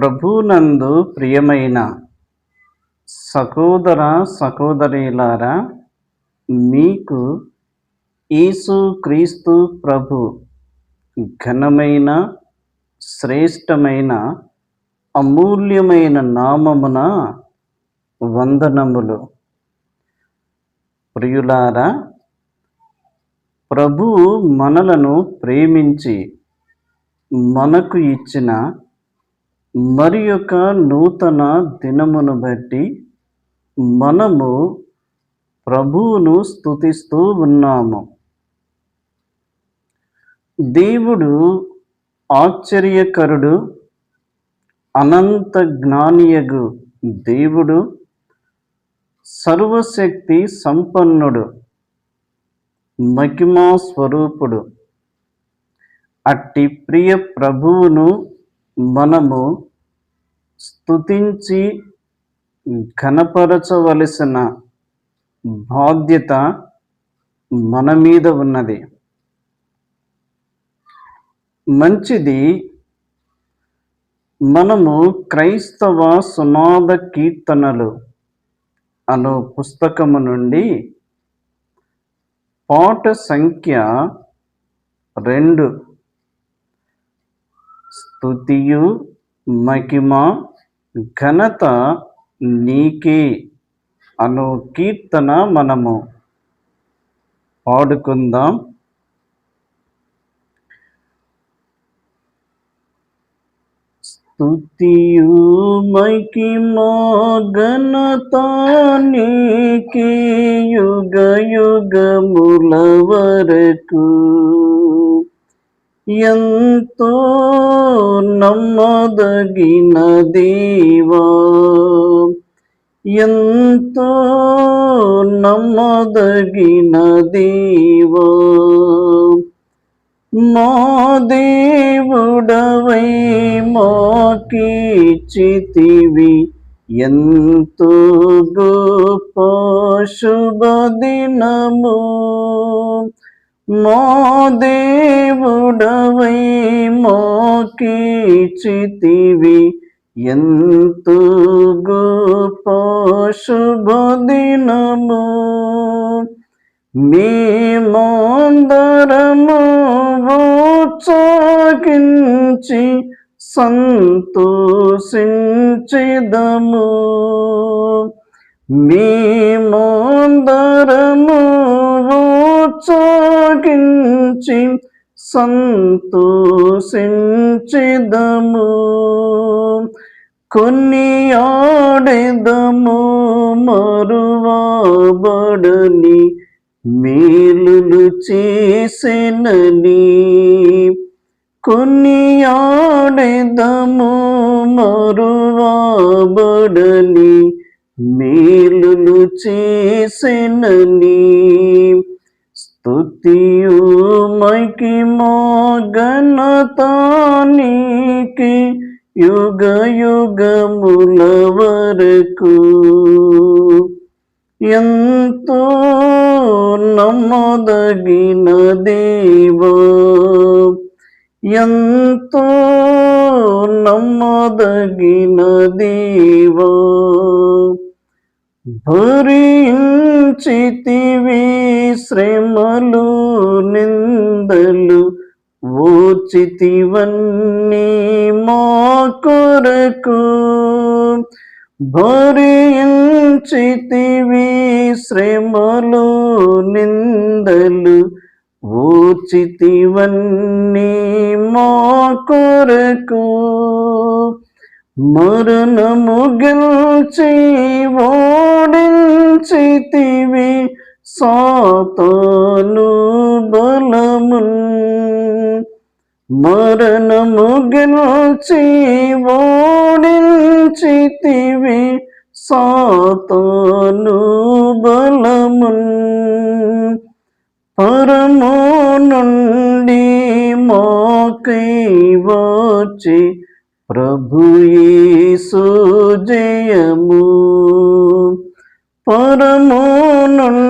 ప్రభునందు ప్రియమైన సహోదర సహోదరులారా మీకు యేసు క్రీస్తు ప్రభు ఘనమైన శ్రేష్టమైన అమూల్యమైన నామమున వందనములు. ప్రియులారా ప్రభు మనలను ప్రేమించి మనకు ఇచ్చిన మరి యొక్క నూతన దినమును బట్టి మనము ప్రభువును స్తుతిస్తూ ఉన్నాము. దేవుడు ఆశ్చర్యకరుడు అనంత జ్ఞానియగు దేవుడు సర్వశక్తి సంపన్నుడు మహిమా స్వరూపుడు. అట్టి ప్రియ ప్రభువును మనము స్థుతించి ఘనపరచవలసిన బాధ్యత మన మీద ఉన్నది. మంచిది మనము క్రైస్తవ సునాద కీర్తనలు అను పుస్తకము నుండి పాట సంఖ్య రెండు స్తుతియు మహిమ ఘనత నీకే అను కీర్తన మనము పాడుకుందాం. స్తుతియు మహిమ ఘనత నీకే యుగ యుగముల వరకు ఎంతో నమ్మదగిన దేవా. ఎంతో నమ్మదగిన దేవా. మా దేవుడవై మాకీచితివి ఎంతో గొప్ప శుభదినము మా దేవు దేవుడవై మాకీచితివి. ఎంతో గొప్ప శుభదినము. మేమందరము ఉత్సాహించి మీ మేమందరము ఉత్సాహించి సంతోషించెదము కొన్ని ఆడెదము మరువబడని మేలులు చేసినని కొన్ని ఆడెదము మరువబడని మేలులు చేసెనని స్తుతియు మహిమా ఘనతానికి యుగ యుగముల వరకు ఎంతో నమ్మదగిన దేవా ఎంతో నమ్మదగిన దేవా భరించితివే శ్రమలు నిందలు ఓచితివన్నీ మా కొరకు. భరించితివి శ్రమలు నిందలు ఓచితివన్నీ మా కొరకు. మరణము గెలిచి ఓడించితివి సాతాను బలమున్ మరణము గెలిచి ఓడించితివి. సాతాను బలమున్ పరము నుండి మాకై వచ్చి ప్రభు జయము. పరము నుండి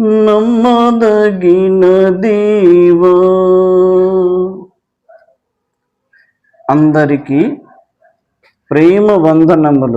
నమ్మదగిన దేవా. అందరికీ ప్రేమ వందనములు.